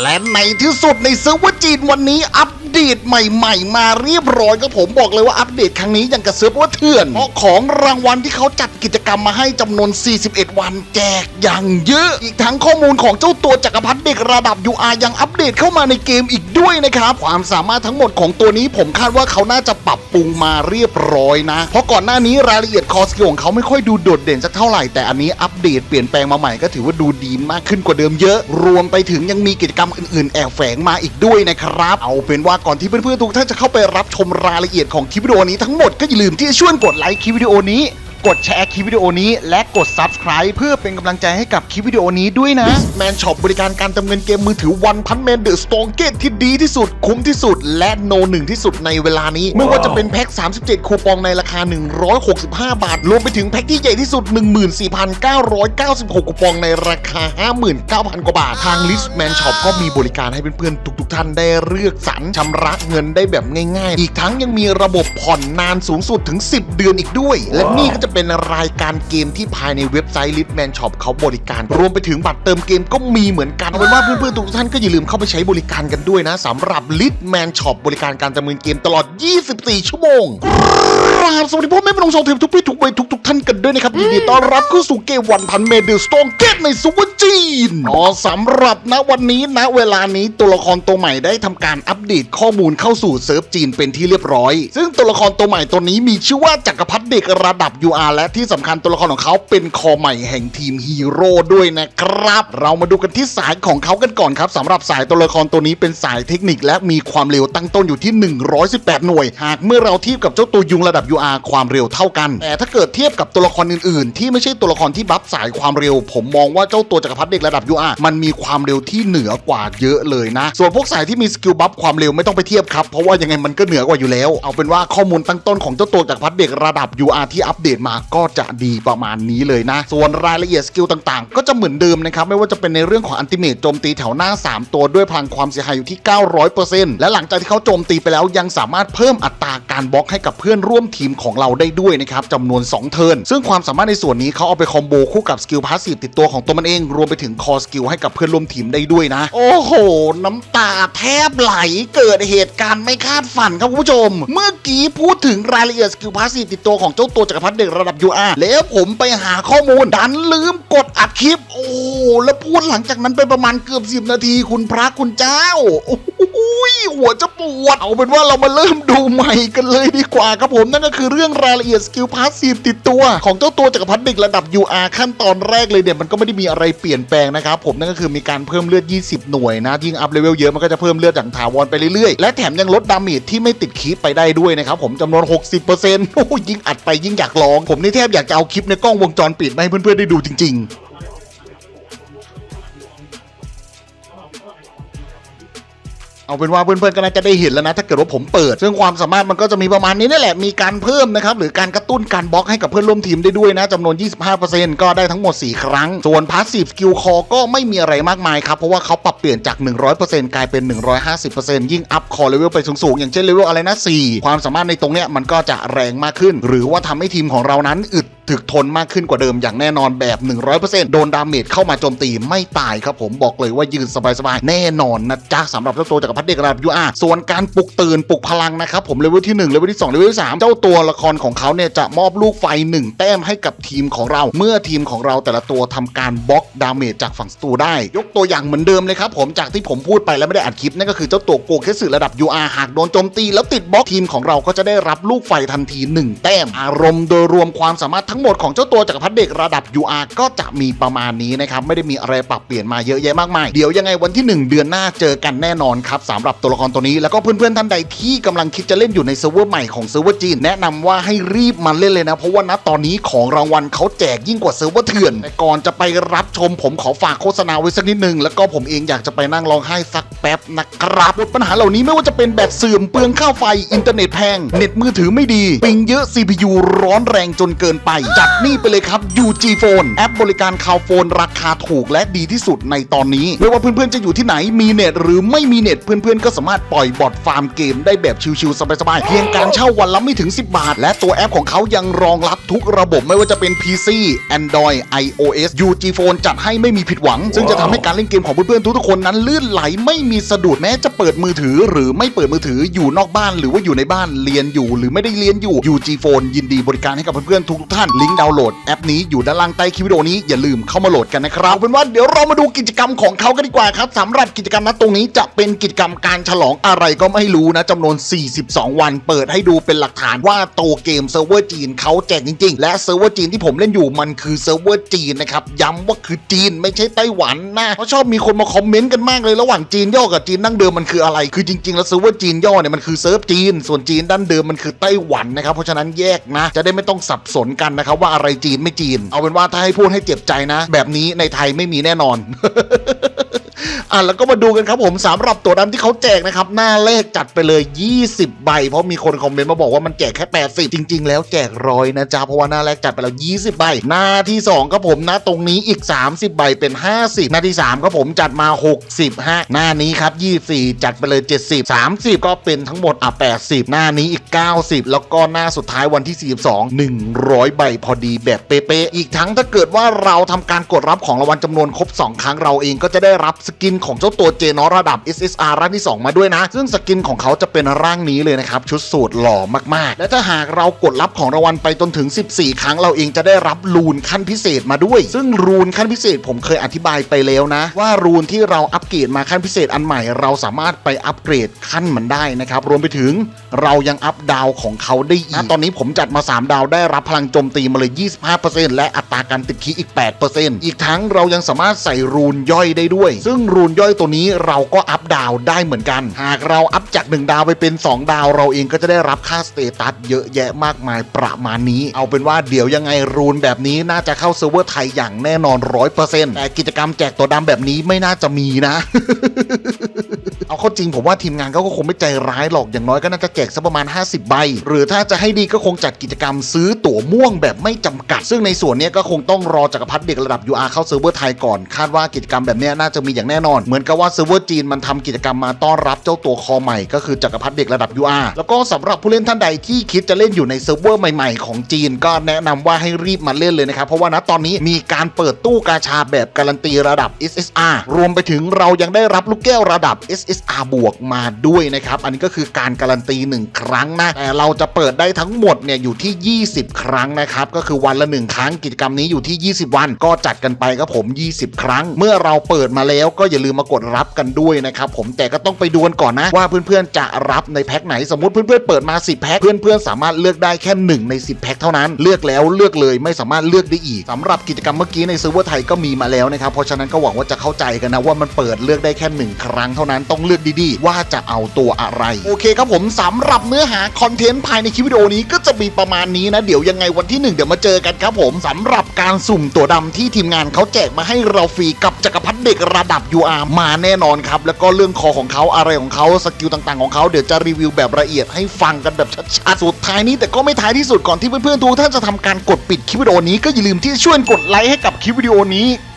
และในที่สุดในเซิร์ฟเวอร์จีนวันนี้อัป ดีตใหม่ ๆ มาเรียบร้อยก็ผมบอกเลยว่าอัปเดตครั้งนี้ยังกับเซิร์ฟเวอร์เถื่อน เพราะของรางวัลที่เขาจัดกิจกรรมมาให้จำนวน 41 วันแจกอย่างเยอะ อีกทั้งข้อมูลของเจ้าตัวจักรพรรดิเด็กระดับ UR ยังอัปเดตเข้ามาในเกมอีกด้วยนะครับความสามารถทั้งหมดของตัวนี้ผมคาดว่าเขาน่าจะปรับปรุงมาเรียบร้อยนะ เพราะก่อนหน้านี้รายละเอียดคอสกิลของเขาไม่ค่อยดูโดดเด่นสักเท่าไหร่แต่อันนี้อัปเดตเปลี่ยนแปลงมาใหม่ก็ถือว่าดูดีมากขึ้นกว่าเดิมเยอะ รวมไปถึงยังมีกิจกรรมอื่นๆ แอบแฝงมาอีกด้วยนะครับ เอาเป็นว่าก่อนที่เพื่อนๆทุกท่านจะเข้าไปรับชมรายละเอียดของคลิปวิดีโอนี้ทั้งหมดก็อย่าลืมที่จะช่วยกดไลค์คลิปวิดีโอนี้ กดแชร์คลิปวิดีโอนี้ และกด Subscribe เพื่อเป็นกำลังใจให้กับคลิปวิดีโอนี้ด้วยนะ แมนช็อปบริการการเติมเงินเกมมือถือวันพันแมนเดอะสตองเกตที่ดีที่สุด คุ้มที่สุด และโนหนึ่งที่สุดในเวลานี้ ไม่ว่าจะเป็นแพ็ค 37 คูปองในราคา 165 บาท รวมไปถึงแพ็คที่ใหญ่ที่สุด 14,996 คูปองในราคา 59,000 กว่าบาท ทางลิสแมนช็อปก็มีบริการให้เพื่อนๆทุกๆท่านได้เลือกสรรชำระเงินได้แบบง่ายๆ อีกทั้งยังมีระบบผ่อนนานสูงสุดถึง 10 เดือนอีกด้วย และนี่ก็จะเป็นรายการเกมที่ภายในเว็บไซต์ Litman Shop เขาบริการ รวมไปถึงบัตรเติมเกมก็มีเหมือนกันเอาเป็นว่าเพื่อนๆทุกท่านก็อย่าลืมเข้าไปใช้บริการกันด้วยนะสำหรับ Litman Shop บริการการดำเนินเกมตลอด 24 ชั่วโมงครับสวัสดีพ่อแม่พี่น้องชาวเทพทุกเพศทุกวัยทุกทุกท่านกันด้วยนะครับยินดีต้อนรับเข้าสู่เกมวันพันเมเดลสตองเกตในซูเปอร์จีนอ๋อสำหรับณวันนี้ณเวลานี้ตัวละครตัวใหม่ได้ทำการอัปเดตข้อมูลเข้าสู่เซิร์ฟจีนเป็นที่เรียบร้อย ซึ่งตัวละครตัวใหม่ตัวนี้มีชื่อว่าจักรพรรดิเด็กระดับ UR และที่สำคัญตัวละครของเขาเป็นคอใหม่แห่งทีมฮีโร่ด้วยนะครับ เรามาดูกันที่สายของเขากันก่อนครับสำหรับสายตัวละครตัวนี้เป็นสายเทคนิค และมีความเร็วตั้งต้นอยู่ที่ 118 หน่วย หากเมื่อเราเทียบกับเจ้าตัวยุงระดับ UR ความเร็วเท่ากัน แต่ถ้าเกิดเทียบกับตัวละครอื่นๆ ที่ไม่ใช่ตัวละครที่บัฟสายความเร็ว ผมมองว่าเจ้าตัวจักรพรรดิเด็กระดับ UR มันมีความเร็วที่เหนือกว่าเยอะเลยนะ ส่วนพวกสายที่มีสกิลบัฟความเร็วไม่ต้องไปเทียบครับเพราะว่ายังไงมันก็เหนือกว่าอยู่แล้ว เอาเป็นว่าข้อมูลตั้งต้นของเจ้าตัวจักรพรรดิเด็กระดับ UR ที่อัปเดตมาก็จะดีประมาณนี้เลยนะ ส่วนรายละเอียดสกิลต่างๆ ก็จะเหมือนเดิมนะครับ ไม่ว่าจะเป็นในเรื่องของอันติเมตโจมตีแถวหน้า 3 ตัวด้วยพลังความเสียหายอยู่ที่ 900%และหลังจากที่เขาโจมตีไปแล้วยังสามารถเพิ่มอัตราการบล็อกให้กับเพื่อนร่วมทีมของเราได้ด้วยนะครับจำนวน 2 เทิร์นซึ่งความสามารถในส่วนนี้เขาเอาไปคอมโบคู่กับสกิลพาสซีฟติดตัวของตัวมันเอง รวมไปถึงคอสกิลให้กับเพื่อนร่วมทีมได้ด้วยนะ โอ้โห น้ำตาแทบไหลเกิดเหตุการณ์ไม่คาดฝันครับคุณผู้ชม เมื่อกี้พูดถึงรายละเอียดสกิลพาสซีฟติดตัวของเจ้าตัวจักรพรรดิเด็กระดับ UR แล้วผมไปหาข้อมูลดันลืมกดอัดคลิป โอ้แล้วพูดหลังจากนั้นไปประมาณเกือบ 10 นาทีคุณพระคุณเจ้าโอ้โหหัวจะปวด เอาเป็นว่าเรามาเริ่มดูใหม่กันเลยดีกว่าครับผมนั่นก็คือเรื่องรายละเอียดสกิลพาสซีฟติดตัว ของเจ้าตัวจักรพรรดิเด็กระดับ UR ขั้นตอนแรกเลยเนี่ยมันก็ไม่ได้มีอะไรเปลี่ยนแปลงนะครับผมนั่นก็คือมีการเพิ่มเลือด 20 หน่วยนะยิ่งอัพเลเวลเยอะมันก็จะเพิ่มเลือดอย่างถาวรไปเรื่อยๆและแถมยังลดดาเมจที่ไม่ติดคีปไปได้ด้วยนะครับผมจำนวน 60%โอ้ยิ่งอัดไปยิ่งอยากลองผมนี่แทบอยากจะเอาคลิปในกล้องวงจรปิดมาให้เพื่อนๆได้ดูจริง เอาเป็นว่าเพื่อนๆก็น่าจะได้เห็นแล้วนะ ถ้าเกิดว่าผมเปิด ซึ่งความสามารถมันก็จะมีประมาณนี้นั่แหละ มีการเพิ่มนะครับ หรือการกระตุ้นการบล็อกให้กับเพื่อนร่วมทีมได้ด้วยนะจำนวน 25%ก็ได้ทั้งหมด 4 ครั้ง ส่วนพาสซีฟสกิลคอก็ไม่มีอะไรมากมายครับ เพราะว่าเขาปรับเปลี่ยนจาก 100%กลายเป็น 150%ยิ่งอัพคอเลเวลไปสูงๆ อย่างเช่นเลเวลอะไรนะ4ความสามารถในตรงเนี้ยมันก็จะแรงมากขึ้น หรือว่าทำให้ทีมของเรานั้นอึดถึกทนมากขึ้นกว่าเดิมอย่างแน่นอนแบบ 100%โดนดาเมจเข้ามาโจมตีไม่ตายครับผมบอกเลยว่ายืนสบายๆ แน่นอนนะจ๊ะสำหรับเจ้าตัวจักรพรรดิเด็กระดับ UR ส่วนการปลุกตื่นปลุกพลังนะครับผมเลเวลที่1เลเวลที่2เลเวลที่3เจ้าตัวละครของเขาเนี่ยจะมอบลูกไฟ 1 แต้มให้กับทีมของเรา เมื่อทีมของเราแต่ละตัวทำการบล็อกดาเมจจากฝั่งศัตรูได้ ยกตัวอย่างเหมือนเดิมเลยครับผมจากที่ผมพูดไปแล้วไม่ได้อัดคลิปนั่นก็คือเจ้าตัวโกเคสึระดับ UR หากโดนโจมตีแล้วติดบล็อกทีมของเราก็จะได้รับลูกไฟทันที 1 แต้ม อารมณ์โดยรวมความสามารถทั้งหมดของเจ้าตัวจักรพรรดิเด็กระดับ UR ก็จะมีประมาณนี้นะครับไม่ได้มีอะไรปรับเปลี่ยนมาเยอะแยะมากมายเดี๋ยวยังไงวันที่ 1 เดือนหน้าเจอกันแน่นอนครับสำหรับตัวละครตัวนี้ แล้วก็เพื่อนๆท่านใดที่กำลังคิดจะเล่นอยู่ในเซิร์ฟเวอร์ใหม่ของเซิร์ฟเวอร์จีนแนะนำว่าให้รีบมาเล่นเลยนะ เพราะว่าณตอนนี้ของรางวัลเขาแจกยิ่งกว่าเซิร์ฟเวอร์เถื่อนแต่ก่อนจะไปรับชมผมขอฝากโฆษณาไว้สักนิดนึงแล้วก็ผมเองอยากจะไปนั่งร้องไห้สักแป๊บนะครับปัญหาเหล่านี้ไม่ว่าจะเป็นแบตเสื่อมเปลืองค่าไฟอินเทอร์เน็ตแพงเน็ตมือถือไม่ดีปิงเยอะ CPU ร้อนแรงจนเกินไปจัดนี่ไปเลยครับ UG Phone แอปบริการข่าวโฟนราคาถูกและดีที่สุดในตอนนี้ ไม่ว่าเพื่อนๆจะอยู่ที่ไหนมีเน็ตหรือไม่มีเน็ตเพื่อนๆ ก็สามารถปล่อยบอทฟาร์มเกมได้แบบชิวๆสบายๆ เพียงการเช่าวันละไม่ถึง 10 บาท และตัวแอปของเขายังรองรับทุกระบบไม่ว่าจะเป็น PC Android iOS UG Phone จัดให้ไม่มีผิดหวัง ซึ่งจะทำให้การเล่นเกมของเพื่อนๆทุกๆคนนั้นลื่นไหลไม่มีสะดุดแม้จะเปิดมือถือ หรือไม่เปิดมือถืออยู่นอกบ้าน หรือว่าอยู่ในบ้านเรียนอยู่ หรือไม่ได้เรียนอยู่ UG Phone ยินดีบริการให้กับเพื่อนๆทุกๆท่านลิงก์ดาวน์โหลดแอปนี้อยู่ด้านล่างใต้คลิปวิดีโอนี้อย่าลืมเข้ามาโหลดกันนะครับเป็นว่าเดี๋ยวเรามาดูกิจกรรมของเขากันดีกว่าครับสำหรับกิจกรรมณตรงนี้จะเป็นกิจกรรมการฉลองอะไรก็ไม่รู้นะจำนวน 42 วัน เปิดให้ดูเป็นหลักฐานว่าโตเกมเซิร์ฟเวอร์จีนเขาแจกจริง ๆ และเซิร์ฟเวอร์จีนที่ผมเล่นอยู่มันคือเซิร์ฟเวอร์จีนนะครับย้ำว่าคือจีนไม่ใช่ไต้หวันนะเพราะชอบมีคนมาคอมเมนต์กันมากเลยระหว่างจีนย่อกับจีนดั้งเดิมมันคืออะไร คือจริง ๆ แล้วเซิร์ฟเวอร์จีนย่อเนี่ยมันคือเซิร์ฟจีน ส่วนจีนดั้งเดิมมันคือไต้หวันนะครับเพราะฉะนั้นแยกนะจะได้ไม่ต้องสับสนกันนะครับว่าอะไรจีนไม่จีน เอาเป็นว่าถ้าให้พูดให้เจ็บใจนะ แบบนี้ในไทยไม่มีแน่นอน อะแล้วก็มาดูกันครับผมสำหรับตัวดำที่เขาแจกนะครับ หน้าเลขจัดไปเลย 20 ใบ เพราะมีคนคอมเมนต์มาบอกว่ามันแจกแค่ 80 จริง ๆ แล้วแจกร้อยนะจ๊ะ เพราะว่าหน้าแรกจัดไปแล้ว 20 ใบ หน้าที่ 2 ครับผมนะตรงนี้อีก 30 ใบเป็น 50 หน้าที่ 3 ครับผมจัดมา60ฮะหน้านี้ครับ 24 จัดไปเลย 70 30 ก็เป็นทั้งหมดอะ80 หน้านี้อีก 90 แล้วก็หน้าสุดท้ายวันที่ 42 100 ใบพอดีแบบเป๊ะๆอีกทั้งถ้าเกิดว่าเราทำการกดรับของรางวัลจำนวนครบ 2 ครั้งเราเองก็จะได้รับสกินของเจ้าตัวเจนอระดับ SSR ร่างที่ 2 มาด้วยนะ ซึ่งสกินของเขาจะเป็นร่างนี้เลยนะครับ ชุดสูตรหล่อมากๆ และถ้าหากเรากดรับของรางวัลไปจนถึง 14 ครั้งเราเองจะได้รับรูนขั้นพิเศษมาด้วย ซึ่งรูนขั้นพิเศษผมเคยอธิบายไปแล้วนะ ว่ารูนที่เราอัปเกรดมาขั้นพิเศษอันใหม่ เราสามารถไปอัปเกรดขั้นมันได้นะครับรวมไปถึงเรายังอัพดาวของเขาได้อีกนะตอนนี้ผมจัดมา 3 ดาวได้รับพลังโจมตีมาเลย 25%และอัตราการติดคีย์อีก 8%อีกทั้งเรายังสามารถใส่รูนย่อยได้ด้วย ซึ่งรูนย่อยตัวนี้เราก็อัพดาวได้เหมือนกัน หากเราอัพจาก 1 ดาวไปเป็น 2 ดาวเราเองก็จะได้รับค่าสเตตัสเยอะแยะมากมายประมาณนี้ เอาเป็นว่าเดี๋ยวยังไงรูนแบบนี้น่าจะเข้าเซิร์ฟเวอร์ไทยอย่างแน่นอน 100%แต่กิจกรรมแจกตัวดำแบบนี้ไม่น่าจะมีนะ เอาเข้าจริงผมว่าทีมงานเขาก็คงไม่ใจร้ายหรอกอย่างน้อยก็น่าจะแจกสักประมาณ 50 ใบ หรือถ้าจะให้ดีก็คงจัดกิจกรรมซื้อตั๋วม่วงแบบไม่จำกัด ซึ่งในส่วนนี้ก็คงต้องรอจักรพรรดิเด็กระดับ UR เข้าเซิร์ฟเวอร์ไทยก่อน คาดว่ากิจกรรมแบบนี้น่าจะมีอย่างแน่นอน เหมือนกับว่าเซิร์ฟเวอร์จีนมันทำกิจกรรมมาต้อนรับเจ้าตัวคอใหม่ก็คือจักรพรรดิเด็กระดับ UR แล้วก็สำหรับผู้เล่นท่านใดที่คิดจะเล่นอยู่ในเซิร์ฟเวอร์ใหม่ๆของจีน ก็แนะนำว่าให้รีบมาเล่นเลยนะครับเพราะว่าณตอนนี้มีการเปิดตู้กาชาแบบการันตีระดับ SSR รวมไปถึงเรายังได้รับลูกแก้วระดับ SSR บวกมาด้วยนะครับ อันนี้ก็คือการการันตี 1 ครั้งนะแต่เราจะเปิดได้ทั้งหมดเนี่ยอยู่ที่ 20 ครั้งนะครับ ก็คือวันละ 1 ครั้งกิจกรรมนี้อยู่ที่ 20 วัน ก็จัดกันไปครับผม 20 ครั้ง เมื่อเราเปิดมาแล้วก็อย่าลืมมากดรับกันด้วยนะครับผมแต่ก็ต้องไปดูกันก่อนนะ ว่าเพื่อนๆจะรับในแพ็คไหนสมมติเพื่อนๆเปิดมา 10 แพ็คเพื่อนๆสามารถเลือกได้แค่ 1 ใน 10 แพ็คเท่านั้น เลือกแล้วเลือกเลยไม่สามารถเลือกได้อีกสำหรับกิจกรรมเมื่อกี้ในเซิร์ฟเวอร์ไทยก็มีมาแล้วนะครับเพราะฉะนั้นก็หวังว่าจะเข้าใจกันนะว่ามันเปิดเลือกได้แค่หนึ่งครั้งเท่านั้นต้องเลือกดีๆ ว่าจะเอาตัวอะไร โอเคครับผมสำหรับเนื้อหาคอนเทนต์ภายในคลิปวิดีโอนี้ก็จะมีประมาณนี้นะ เดี๋ยวยังไงวันที่ 1 เดี๋ยวมาเจอกันครับผมสำหรับการสุ่มตัวดำที่ทีมงานเขาแจกมาให้เราฟรีกับจักรพรรดิเด็กระดับ UR มาแน่นอนครับ แล้วก็เรื่องคอของเขาอะไรของเขาสกิลต่างๆของเขาเดี๋ยวจะรีวิวแบบละเอียดให้ฟังกันแบบชัดๆสุดท้ายนี้แต่ก็ไม่ท้ายที่สุดก่อนที่เพื่อนๆทุกท่านจะทำการกดปิดคลิปวิดีโอนี้ก็อย่าลืมที่จะช่วยกดไลค์ให้กับคลิปวิดีโอนี้